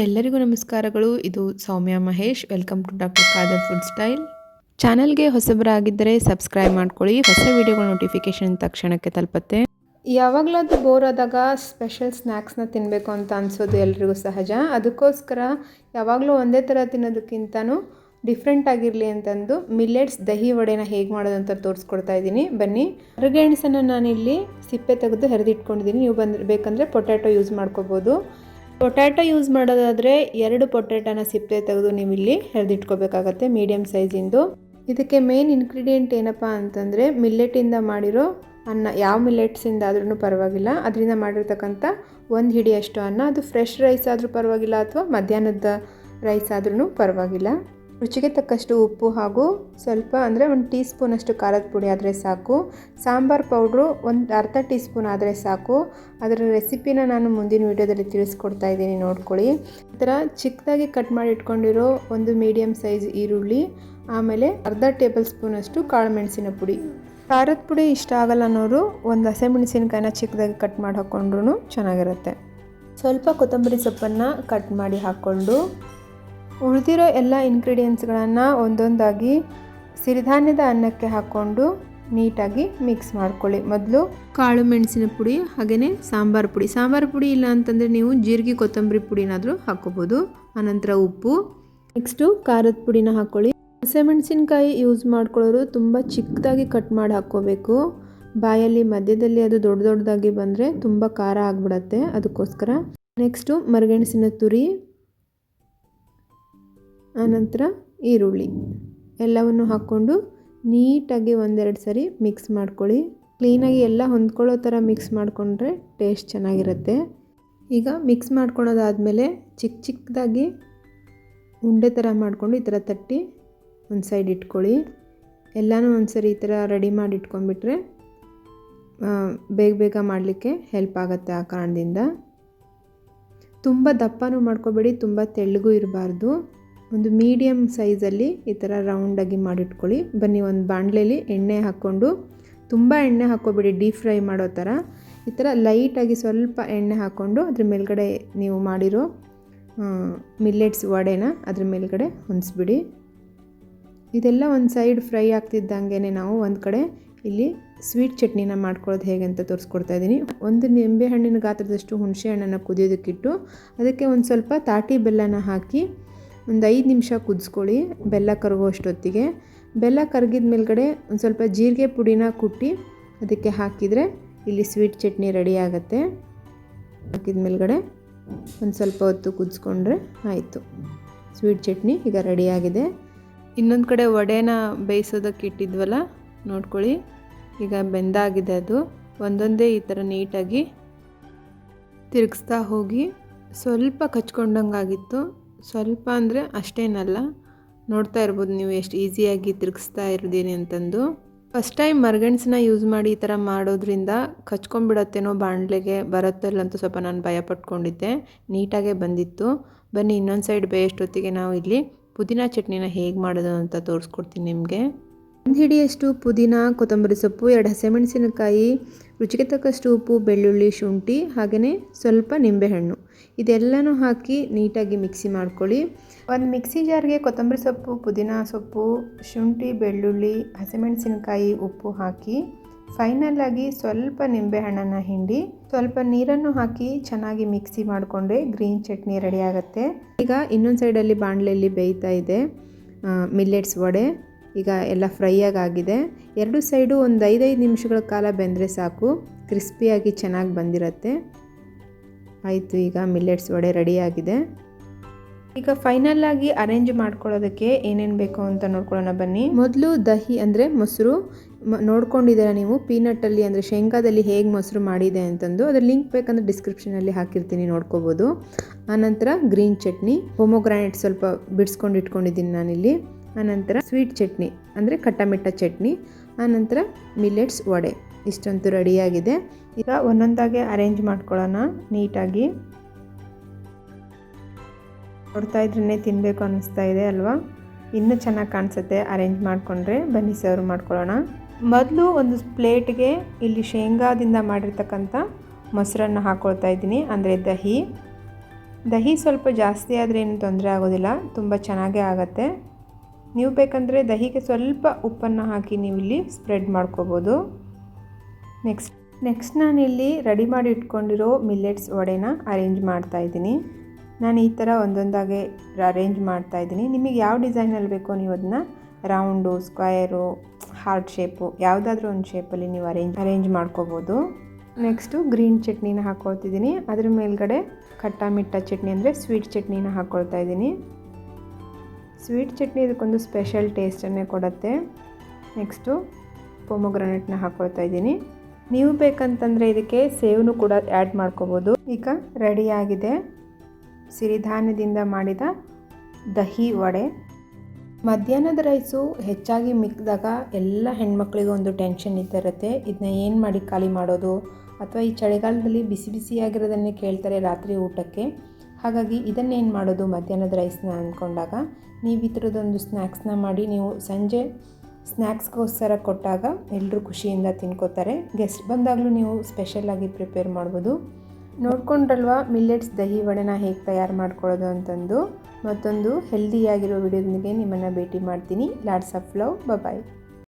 ಎಲ್ಲರಿಗೂ ನಮಸ್ಕಾರಗಳು. ಇದು Soumya Mahesh. Welcome to doctor Khader food style ಚಾನಲ್ಗೆ ಹೊಸಬರಾಗಿದ್ದರೆ ಸಬ್ಸ್ಕ್ರೈಬ್ ಮಾಡ್ಕೊಳ್ಳಿ. ಹೊಸ ವಿಡಿಯೋಗಳ ನೋಟಿಫಿಕೇಶನ್ ತಕ್ಷಣಕ್ಕೆ ತಲುಪತ್ತೆ. ಯಾವಾಗಲಾದ್ರೂ ಬೋರ್ ಆದಾಗ ಸ್ಪೆಷಲ್ ಸ್ನ್ಯಾಕ್ಸ್ನ ತಿನ್ನಬೇಕು ಅಂತ ಅನಿಸೋದು ಎಲ್ರಿಗೂ ಸಹಜ. ಅದಕ್ಕೋಸ್ಕರ ಯಾವಾಗಲೂ ಒಂದೇ ಥರ ತಿನ್ನೋದಕ್ಕಿಂತನೂ ಡಿಫ್ರೆಂಟ್ ಆಗಿರಲಿ ಅಂತಂದು ಮಿಲ್ಲೆಟ್ಸ್ ದಹಿ ವಡೆನ ಹೇಗೆ ಮಾಡೋದು ಅಂತ ತೋರಿಸ್ಕೊಡ್ತಾ ಇದ್ದೀನಿ. ಬನ್ನಿ. ಹರಗೆಣಸನ್ನು ನಾನಿಲ್ಲಿ ಸಿಪ್ಪೆ ತೆಗೆದು ಹೆರೆದಿಟ್ಕೊಂಡಿದ್ದೀನಿ. ನೀವು ಬಂದ್ರೆ, ಬೇಕಂದರೆ ಪೊಟ್ಯಾಟೊ ಯೂಸ್ ಮಾಡ್ಕೋಬೋದು. ಪೊಟ್ಯಾಟೊ ಯೂಸ್ ಮಾಡೋದಾದರೆ ಎರಡು ಪೊಟ್ಯಾಟೊನ ಸಿಪ್ಪೆ ತೆಗೆದು ನೀವು ಇಲ್ಲಿ ಹೆರೆದಿಟ್ಕೋಬೇಕಾಗತ್ತೆ ಮೀಡಿಯಮ್ ಸೈಜಿಂದು. ಇದಕ್ಕೆ ಮೇನ್ ಇಂಗ್ರೀಡಿಯೆಂಟ್ ಏನಪ್ಪ ಅಂತಂದರೆ ಮಿಲ್ಲೆಟಿಂದ ಮಾಡಿರೋ ಅನ್ನ, ಯಾವ ಮಿಲ್ಲೆಟ್ಸಿಂದ ಆದ್ರೂ ಪರವಾಗಿಲ್ಲ. ಅದರಿಂದ ಮಾಡಿರ್ತಕ್ಕಂಥ ಒಂದು ಹಿಡಿಯಷ್ಟು ಅನ್ನ, ಅದು ಫ್ರೆಶ್ ರೈಸ್ ಆದರೂ ಪರವಾಗಿಲ್ಲ ಅಥವಾ ಮಧ್ಯಾಹ್ನದ ರೈಸ್ ಆದ್ರೂ ಪರವಾಗಿಲ್ಲ. ರುಚಿಗೆ ತಕ್ಕಷ್ಟು ಉಪ್ಪು ಹಾಗೂ ಸ್ವಲ್ಪ ಅಂದರೆ ಒಂದು ಟೀ ಸ್ಪೂನಷ್ಟು ಖಾರದ ಪುಡಿ ಆದರೆ ಸಾಕು. ಸಾಂಬಾರು ಪೌಡ್ರು ಒಂದು ಅರ್ಧ ಟೀ ಸ್ಪೂನ್ ಆದರೆ ಸಾಕು. ಅದರ ರೆಸಿಪಿನ ನಾನು ಮುಂದಿನ ವೀಡಿಯೋದಲ್ಲಿ ತಿಳಿಸ್ಕೊಡ್ತಾ ಇದ್ದೀನಿ, ನೋಡ್ಕೊಳ್ಳಿ. ಈ ಥರ ಚಿಕ್ಕದಾಗಿ ಕಟ್ ಮಾಡಿ ಇಟ್ಕೊಂಡಿರೋ ಒಂದು ಮೀಡಿಯಮ್ ಸೈಜ್ ಈರುಳ್ಳಿ, ಆಮೇಲೆ ಅರ್ಧ ಟೇಬಲ್ ಸ್ಪೂನಷ್ಟು ಕಾಳು ಮೆಣಸಿನ ಪುಡಿ. ಖಾರದ ಪುಡಿ ಇಷ್ಟ ಆಗಲ್ಲ ಅನ್ನೋರು ಒಂದು ಹಸಿಮೆಣಸಿನ್ಕಾಯಿನ ಚಿಕ್ಕದಾಗಿ ಕಟ್ ಮಾಡಿ ಹಾಕ್ಕೊಂಡ್ರೂ ಚೆನ್ನಾಗಿರುತ್ತೆ. ಸ್ವಲ್ಪ ಕೊತ್ತಂಬರಿ ಸೊಪ್ಪನ್ನು ಕಟ್ ಮಾಡಿ ಹಾಕ್ಕೊಂಡು ಉಳಿದಿರೋ ಎಲ್ಲ ಇಂಗ್ರೀಡಿಯೆಂಟ್ಸ್ಗಳನ್ನು ಒಂದೊಂದಾಗಿ ಸಿರಿಧಾನ್ಯದ ಅನ್ನಕ್ಕೆ ಹಾಕ್ಕೊಂಡು ನೀಟಾಗಿ ಮಿಕ್ಸ್ ಮಾಡ್ಕೊಳ್ಳಿ. ಮೊದಲು ಕಾಳು ಮೆಣಸಿನ ಪುಡಿ ಹಾಗೆಯೇ ಸಾಂಬಾರು ಪುಡಿ. ಸಾಂಬಾರು ಪುಡಿ ಇಲ್ಲ ಅಂತಂದರೆ ನೀವು ಜೀರಿಗೆ ಕೊತ್ತಂಬರಿ ಪುಡಿನಾದರೂ ಹಾಕ್ಕೋಬೋದು. ಆನಂತರ ಉಪ್ಪು. ನೆಕ್ಸ್ಟು ಖಾರದ ಪುಡಿನ ಹಾಕ್ಕೊಳ್ಳಿ. ಹಸಿಮೆಣಸಿನ್ಕಾಯಿ ಯೂಸ್ ಮಾಡ್ಕೊಳ್ಳೋರು ತುಂಬ ಚಿಕ್ಕದಾಗಿ ಕಟ್ ಮಾಡಿ ಹಾಕ್ಕೋಬೇಕು. ಬಾಯಲ್ಲಿ, ಮಧ್ಯದಲ್ಲಿ ಅದು ದೊಡ್ಡ ದೊಡ್ಡದಾಗಿ ಬಂದರೆ ತುಂಬ ಖಾರ ಆಗಿಬಿಡತ್ತೆ. ಅದಕ್ಕೋಸ್ಕರ ನೆಕ್ಸ್ಟು ಮರಗೆಣಸಿನ ತುರಿ. ಆನಂತರ ಈರುಳ್ಳಿ. ಎಲ್ಲವನ್ನು ಹಾಕ್ಕೊಂಡು ನೀಟಾಗಿ ಒಂದೆರಡು ಸರಿ ಮಿಕ್ಸ್ ಮಾಡ್ಕೊಳ್ಳಿ. ಕ್ಲೀನಾಗಿ ಎಲ್ಲ ಹೊಂದ್ಕೊಳ್ಳೋ ಥರ ಮಿಕ್ಸ್ ಮಾಡಿಕೊಂಡ್ರೆ ಟೇಸ್ಟ್ ಚೆನ್ನಾಗಿರುತ್ತೆ. ಈಗ ಮಿಕ್ಸ್ ಮಾಡ್ಕೊಳೋದಾದಮೇಲೆ ಚಿಕ್ಕ ಚಿಕ್ಕದಾಗಿ ಉಂಡೆ ಥರ ಮಾಡಿಕೊಂಡು ಈ ಥರ ತಟ್ಟಿ ಒಂದು ಸೈಡ್ ಇಟ್ಕೊಳ್ಳಿ. ಎಲ್ಲನೂ ಒಂದು ಸರಿ ಈ ಥರ ರೆಡಿ ಮಾಡಿ ಇಟ್ಕೊಂಡ್ಬಿಟ್ರೆ ಬೇಗ ಬೇಗ ಮಾಡಲಿಕ್ಕೆ ಹೆಲ್ಪ್ ಆಗುತ್ತೆ ಆ ಕಾರಣದಿಂದ. ತುಂಬ ದಪ್ಪನೂ ಮಾಡ್ಕೋಬೇಡಿ, ತುಂಬ ತೆಳ್ಳಗೂ ಇರಬಾರ್ದು. ಒಂದು ಮೀಡಿಯಮ್ ಸೈಜಲ್ಲಿ ಈ ಥರ ರೌಂಡಾಗಿ ಮಾಡಿಟ್ಕೊಳ್ಳಿ. ಬನ್ನಿ, ಒಂದು ಬಾಣಲೆಯಲ್ಲಿ ಎಣ್ಣೆ ಹಾಕ್ಕೊಂಡು, ತುಂಬ ಎಣ್ಣೆ ಹಾಕ್ಕೋಬೇಡಿ ಡೀಪ್ ಫ್ರೈ ಮಾಡೋ ಥರ ಈ ಥರ ಲೈಟಾಗಿ ಸ್ವಲ್ಪ ಎಣ್ಣೆ ಹಾಕ್ಕೊಂಡು, ಅದ್ರ ಮೇಲ್ಗಡೆ ನೀವು ಮಾಡಿರೋ ಮಿಲ್ಲೆಟ್ಸ್ ವಡೆನ ಅದ್ರ ಮೇಲ್ಗಡೆ ಹೊಂದಿಸ್ಬಿಡಿ. ಇದೆಲ್ಲ ಒಂದು ಸೈಡ್ ಫ್ರೈ ಆಗ್ತಿದ್ದಂಗೆ ನಾವು ಒಂದು ಕಡೆ ಇಲ್ಲಿ ಸ್ವೀಟ್ ಚಟ್ನಿನ ಮಾಡ್ಕೊಳ್ಳೋದು ಹೇಗೆ ಅಂತ ತೋರಿಸ್ಕೊಡ್ತಾ ಇದ್ದೀನಿ ಒಂದು ನಿಂಬೆ ಹಣ್ಣಿನ ಗಾತ್ರದಷ್ಟು ಹುಣಸೆ ಹಣ್ಣನ್ನು ಕುದಿಯೋದಕ್ಕಿಟ್ಟು, ಅದಕ್ಕೆ ಒಂದು ಸ್ವಲ್ಪ ತಾಟಿ ಬೆಲ್ಲನ ಹಾಕಿ ಒಂದು ಐದು ನಿಮಿಷ ಕುದಿಸ್ಕೊಳ್ಳಿ. ಬೆಲ್ಲ ಕರಗುವಷ್ಟೊತ್ತಿಗೆ ಬೆಲ್ಲ ಕರಗಿದ ಮೇಲ್ಗಡೆ ಒಂದು ಸ್ವಲ್ಪ ಜೀರಿಗೆ ಪುಡಿನ ಕುಟ್ಟಿ ಅದಕ್ಕೆ ಹಾಕಿದರೆ ಇಲ್ಲಿ ಸ್ವೀಟ್ ಚಟ್ನಿ ರೆಡಿ ಆಗುತ್ತೆ. ಹಾಕಿದ ಮೇಲ್ಗಡೆ ಒಂದು ಸ್ವಲ್ಪ ಹೊತ್ತು ಕುದಿಸ್ಕೊಂಡ್ರೆ ಆಯಿತು. ಸ್ವೀಟ್ ಚಟ್ನಿ ಈಗ ರೆಡಿಯಾಗಿದೆ ಇನ್ನೊಂದು ಕಡೆ ವಡೆನ ಬೇಯಿಸೋದಕ್ಕೆ ಇಟ್ಟಿದ್ವಲ್ಲ, ನೋಡ್ಕೊಳ್ಳಿ. ಈಗ ಬೆಂದಾಗಿದೆ ಅದು. ಒಂದೊಂದೇ ಈ ಥರ ನೀಟಾಗಿ ತಿರುಗಿಸ್ತಾ ಹೋಗಿ ಸ್ವಲ್ಪ ಕಚ್ಕೊಂಡಂಗಾಗಿತ್ತು. ಸ್ವಲ್ಪ ಅಂದರೆ ಅಷ್ಟೇನಲ್ಲ. ನೋಡ್ತಾ ಇರ್ಬೋದು ನೀವು ಎಷ್ಟು ಈಸಿಯಾಗಿ ತಿರುಗಿಸ್ತಾ ಇರ್ದೀನಿ ಅಂತಂದು. ಫಸ್ಟ್ ಟೈಮ್ ಮರ್ಗಣ್ಸನ್ನ ಯೂಸ್ ಮಾಡಿ ಈ ಥರ ಮಾಡೋದ್ರಿಂದ ಕಚ್ಕೊಂಡ್ಬಿಡತ್ತೇನೋ ಬಾಣಲೆಗೆ ಬರುತ್ತೋ ಇಲ್ಲ ಅಂತ ಸ್ವಲ್ಪ ನಾನು ಭಯ ಪಟ್ಕೊಂಡಿದ್ದೆ. ನೀಟಾಗೇ ಬಂದಿತ್ತು. ಬನ್ನಿ ಇನ್ನೊಂದು ಸೈಡ್ ಬೇಯಷ್ಟೊತ್ತಿಗೆ ನಾವು ಇಲ್ಲಿ ಪುದೀನ ಚಟ್ನಿನ ಹೇಗೆ ಮಾಡೋದು ಅಂತ ತೋರಿಸ್ಕೊಡ್ತೀನಿ ನಿಮಗೆ. ಒಂದು ಹಿಡಿಯಷ್ಟು ಪುದೀನ, ಕೊತ್ತಂಬರಿ ಸೊಪ್ಪು, ಎರಡು ಹಸಿಮೆಣಸಿನಕಾಯಿ, ರುಚಿಗೆ ತಕ್ಕಷ್ಟು ಉಪ್ಪು, ಬೆಳ್ಳುಳ್ಳಿ, ಶುಂಠಿ ಹಾಗೆಯೇ ಸ್ವಲ್ಪ ನಿಂಬೆಹಣ್ಣು. ಇದೆಲ್ಲನೂ ಹಾಕಿ ನೀಟಾಗಿ ಮಿಕ್ಸಿ ಮಾಡ್ಕೊಳ್ಳಿ. ಒಂದು ಮಿಕ್ಸಿ ಜಾರ್ಗೆ ಕೊತ್ತಂಬರಿ ಸೊಪ್ಪು, ಪುದೀನ ಸೊಪ್ಪು, ಶುಂಠಿ, ಬೆಳ್ಳುಳ್ಳಿ, ಹಸಿಮೆಣಸಿನಕಾಯಿ ಉಪ್ಪು ಹಾಕಿ ಫೈನಲಾಗಿ ಸ್ವಲ್ಪ ನಿಂಬೆಹಣ್ಣನ್ನು ಹಿಂಡಿ ಸ್ವಲ್ಪ ನೀರನ್ನು ಹಾಕಿ ಚೆನ್ನಾಗಿ ಮಿಕ್ಸಿ ಮಾಡಿಕೊಂಡ್ರೆ ಗ್ರೀನ್ ಚಟ್ನಿ ರೆಡಿ ಆಗುತ್ತೆ. ಈಗ ಇನ್ನೊಂದು ಸೈಡಲ್ಲಿ ಬಾಣಲೆಯಲ್ಲಿ ಬೇಯ್ತಾ ಇದೆ ಮಿಲ್ಲೆಟ್ಸ್ ವಡೆ. ಈಗ ಎಲ್ಲ ಫ್ರೈಯಾಗಿ ಆಗಿದೆ. ಎರಡು ಸೈಡು ಒಂದು ಐದೈದು ನಿಮಿಷಗಳ ಕಾಲ ಬೆಂದರೆ ಸಾಕು ಕ್ರಿಸ್ಪಿಯಾಗಿ ಚೆನ್ನಾಗಿ ಬಂದಿರತ್ತೆ. ಆಯಿತು, ಈಗ ಮಿಲ್ಲೆಟ್ಸ್ ವಡೆ ರೆಡಿಯಾಗಿದೆ. ಈಗ ಫೈನಲ್ ಆಗಿ ಅರೇಂಜ್ ಮಾಡ್ಕೊಳ್ಳೋದಕ್ಕೆ ಏನೇನು ಬೇಕು ಅಂತ ನೋಡ್ಕೊಳ್ಳೋಣ ಬನ್ನಿ. ಮೊದಲು ದಹಿ ಅಂದರೆ ಮೊಸರು. ನೋಡ್ಕೊಂಡಿದ್ದೀರ ನೀವು? ಪೀನಟ್ಟಲ್ಲಿ ಅಂದರೆ ಶೇಂಗಾದಲ್ಲಿ ಹೇಗೆ ಮೊಸರು ಮಾಡಿದೆ ಅಂತಂದು. ಅದ್ರ ಲಿಂಕ್ ಬೇಕಂದ್ರೆ ಡಿಸ್ಕ್ರಿಪ್ಷನಲ್ಲಿ ಹಾಕಿರ್ತೀನಿ, ನೋಡ್ಕೋಬೋದು. ಆನಂತರ ಗ್ರೀನ್ ಚಟ್ನಿ. ಪೊಮೊಗ್ರಾನೇಟ್ ಸ್ವಲ್ಪ ಬಿಡಿಸ್ಕೊಂಡು ಇಟ್ಕೊಂಡಿದ್ದೀನಿ ನಾನಿಲ್ಲಿ. ಆನಂತರ ಸ್ವೀಟ್ ಚಟ್ನಿ ಅಂದರೆ ಕಟ್ಟಮಿಟ್ಟ ಚಟ್ನಿ. ಆನಂತರ ಮಿಲ್ಲೆಟ್ಸ್ ವಡೆ. ಇಷ್ಟಂತೂ ರೆಡಿಯಾಗಿದೆ. ಈಗ ಒಂದೊಂದಾಗೆ ಅರೇಂಜ್ ಮಾಡ್ಕೊಳ್ಳೋಣ ನೀಟಾಗಿ. ನೋಡ್ತಾ ಇದ್ರೇ ತಿನ್ನಬೇಕು ಅನ್ನಿಸ್ತಾ ಇದೆ ಅಲ್ವಾ? ಇನ್ನೂ ಚೆನ್ನಾಗಿ ಕಾಣಿಸುತ್ತೆ ಅರೇಂಜ್ ಮಾಡಿಕೊಂಡ್ರೆ. ಬನ್ನಿ ಸರ್ವ್ ಮಾಡ್ಕೊಳ್ಳೋಣ. ಮೊದಲು ಒಂದು ಪ್ಲೇಟ್ಗೆ ಇಲ್ಲಿ ಶೇಂಗಾದಿಂದ ಮಾಡಿರ್ತಕ್ಕಂಥ ಮೊಸರನ್ನು ಹಾಕ್ಕೊಳ್ತಾ ಇದ್ದೀನಿ. ಅಂದರೆ ದಹಿ. ದಹಿ ಸ್ವಲ್ಪ ಜಾಸ್ತಿ ಆದರೆ ಏನು ತೊಂದರೆ ಆಗೋದಿಲ್ಲ. ತುಂಬ ಚೆನ್ನಾಗೇ ಆಗುತ್ತೆ. ನೀವು ಬೇಕಂದರೆ ದಹಿಗೆ ಸ್ವಲ್ಪ ಉಪ್ಪನ್ನು ಹಾಕಿ ನೀವು ಇಲ್ಲಿ ಸ್ಪ್ರೆಡ್ ಮಾಡ್ಕೋಬೋದು. ನೆಕ್ಸ್ಟ್ ನೆಕ್ಸ್ಟ್ ನಾನಿಲ್ಲಿ ರೆಡಿ ಮಾಡಿ ಇಟ್ಕೊಂಡಿರೋ ಮಿಲ್ಲೆಟ್ಸ್ ವಡೆನ ಅರೇಂಜ್ ಮಾಡ್ತಾಯಿದ್ದೀನಿ ನಾನು ಈ ಥರ ಒಂದೊಂದಾಗೆ ಅರೇಂಜ್ ಮಾಡ್ತಾಯಿದ್ದೀನಿ ನಿಮಗೆ ಯಾವ ಡಿಸೈನಲ್ಲಿ ಬೇಕೋ ನೀವು ಅದನ್ನ ರೌಂಡು ಸ್ಕ್ವಯರು ಹಾರ್ಟ್ ಶೇಪು ಯಾವುದಾದ್ರೂ ಒಂದು ಶೇಪಲ್ಲಿ ನೀವು ಅರೇಂಜ್ ಅರೇಂಜ್ ಮಾಡ್ಕೋಬೋದು. ನೆಕ್ಸ್ಟು ಗ್ರೀನ್ ಚಟ್ನಿನ ಹಾಕ್ಕೊಳ್ತಿದ್ದೀನಿ ಅದ್ರ ಮೇಲ್ಗಡೆ ಖಟ್ಟ ಮಿಟ್ಟ ಚಟ್ನಿ ಅಂದರೆ ಸ್ವೀಟ್ ಚಟ್ನಿನ ಹಾಕ್ಕೊಳ್ತಾ ಇದ್ದೀನಿ. ಸ್ವೀಟ್ ಚಟ್ನಿ ಇದಕ್ಕೊಂದು ಸ್ಪೆಷಲ್ ಟೇಸ್ಟನ್ನೇ ಕೊಡುತ್ತೆ. ನೆಕ್ಸ್ಟು ಪೊಮೊಗ್ರನೆಟ್ನ ಹಾಕ್ಕೊಳ್ತಾ ಇದ್ದೀನಿ. ನೀವು ಬೇಕಂತಂದರೆ ಇದಕ್ಕೆ ಸೇವನು ಕೂಡ ಆ್ಯಡ್ ಮಾಡ್ಕೋಬೋದು. ಈಗ ರೆಡಿಯಾಗಿದೆ ಸಿರಿಧಾನ್ಯದಿಂದ ಮಾಡಿದ ದಹಿ ವಡೆ. ಮಧ್ಯಾಹ್ನದ ರೈಸು ಹೆಚ್ಚಾಗಿ ಮಿಕ್ಕಿದಾಗ ಎಲ್ಲ ಹೆಣ್ಮಕ್ಳಿಗೂ ಒಂದು ಟೆನ್ಷನ್ ಇದ್ದಿರುತ್ತೆ ಇದನ್ನ ಏನು ಮಾಡಿ ಖಾಲಿ ಮಾಡೋದು? ಅಥವಾ ಈ ಚಳಿಗಾಲದಲ್ಲಿ ಬಿಸಿ ಬಿಸಿಯಾಗಿರೋದನ್ನೇ ಕೇಳ್ತಾರೆ ರಾತ್ರಿ ಊಟಕ್ಕೆ. ಹಾಗಾಗಿ ಇದನ್ನೇನು ಮಾಡೋದು ಮಧ್ಯಾಹ್ನದ ರೈಸ್ನ ಅಂದ್ಕೊಂಡಾಗ ನೀವು ಈ ಥರದೊಂದು ಸ್ನ್ಯಾಕ್ಸ್ನ ಮಾಡಿ ನೀವು ಸಂಜೆ ಸ್ನ್ಯಾಕ್ಸ್ಗೋಸ್ಕರ ಕೊಟ್ಟಾಗ ಎಲ್ಲರೂ ಖುಷಿಯಿಂದ ತಿನ್ಕೋತಾರೆ. ಗೆಸ್ಟ್ ಬಂದಾಗಲೂ ನೀವು ಸ್ಪೆಷಲಾಗಿ ಪ್ರಿಪೇರ್ ಮಾಡ್ಬೋದು. ನೋಡ್ಕೊಂಡ್ರಲ್ವಾ, ಮಿಲ್ಲೆಟ್ಸ್ ದಹಿ ವಡೆನ ಹೇಗೆ ತಯಾರು ಮಾಡ್ಕೊಳ್ಳೋದು ಅಂತಂದು. ಮತ್ತೊಂದು ಹೆಲ್ದಿಯಾಗಿರೋ ವಿಡಿಯೋದೊಂದಿಗೆ ನಿಮ್ಮನ್ನು ಭೇಟಿ ಮಾಡ್ತೀನಿ. LADS of love bye